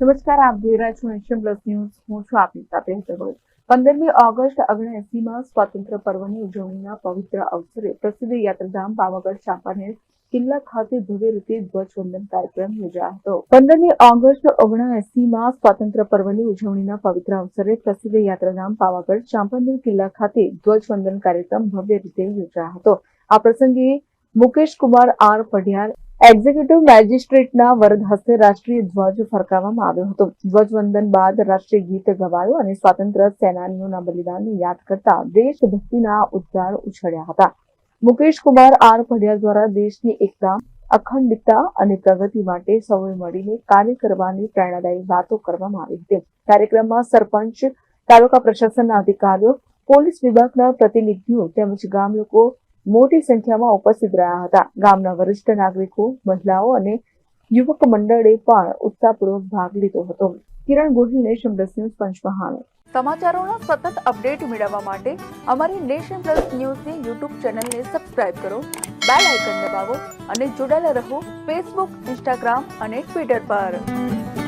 નમસ્કાર, આપ જોઈ રહ્યા છો એશિયન પ્લસ ન્યૂઝ હું છું આપની સાથે હેતરભાઈ પંદરમી ઓગસ્ટ ઓગણએસીમાં સ્વાતંત્ર્ય પર્વની ઉજવણીના પવિત્ર અવસરે પ્રસિદ્ધ યાત્રાધામ પાવાગઢ ચાંપાનેર કિલ્લા ખાતે ભવ્ય રીતે ધ્વજવંદન કાર્યક્રમ યોજાયો હતો. પંદરમી ઓગસ્ટ ઓગણએસીમાં સ્વાતંત્ર્ય પર્વની ઉજવણીના પવિત્ર અવસરે પ્રસિદ્ધ યાત્રાધામ પાવાગઢ ચાંપાનેર કિલ્લા ખાતે ધ્વજવંદન કાર્યક્રમ ભવ્ય રીતે યોજાયો હતો. આ પ્રસંગે મુકેશ કુમાર આર પઢિયાર એક્ઝિક્યુટિવ મેજિસ્ટ્રેટના વરદ હસ્તે રાષ્ટ્રીય ધ્વજ ફરકાવવામાં આવ્યો હતો. ધ્વજવંદન બાદ રાષ્ટ્રીય ગીત ગવાયું અને સ્વાતંત્ર્ય સેનાનીઓના બલિદાનને યાદ કરતા દેશભક્તિના ઉદ્ગાર ઉછળ્યા હતા. મુકેશ કુમાર આર પઢિયાર દ્વારા દેશની એકતા, અખંડિતતા અને પ્રગતિ માટે સૌએ મળીને કાર્ય કરવાની પ્રેરણાદાયી વાતો કરવામાં આવી હતી. કાર્યક્રમમાં સરપંચ, તાલુકા પ્રશાસનના અધિકારીઓ, પોલીસ વિભાગના પ્રતિનિધિઓ તેમજ ગામ લોકો મોટી સંખ્યામાં ઉપસ્થિત રહ્યા હતા. ગામના વરિષ્ઠ નાગરિકો, મહિલાઓ અને યુવક મંડળે પણ ઉત્સાહપૂર્વક ભાગ લીધો હતો. Kiran Gohil, nation plus news, Panchmahal. સમાચારોના સતત અપડેટ મેળવવા માટે અમારી નેશન પ્લસ ન્યૂઝની યુટ્યુબ ચેનલને સબસ્ક્રાઇબ કરો, બેલ આઇકન દબાવો અને જોડાયેલા રહો ફેસબુક, ઇન્સ્ટાગ્રામ અને ટ્વિટર પર.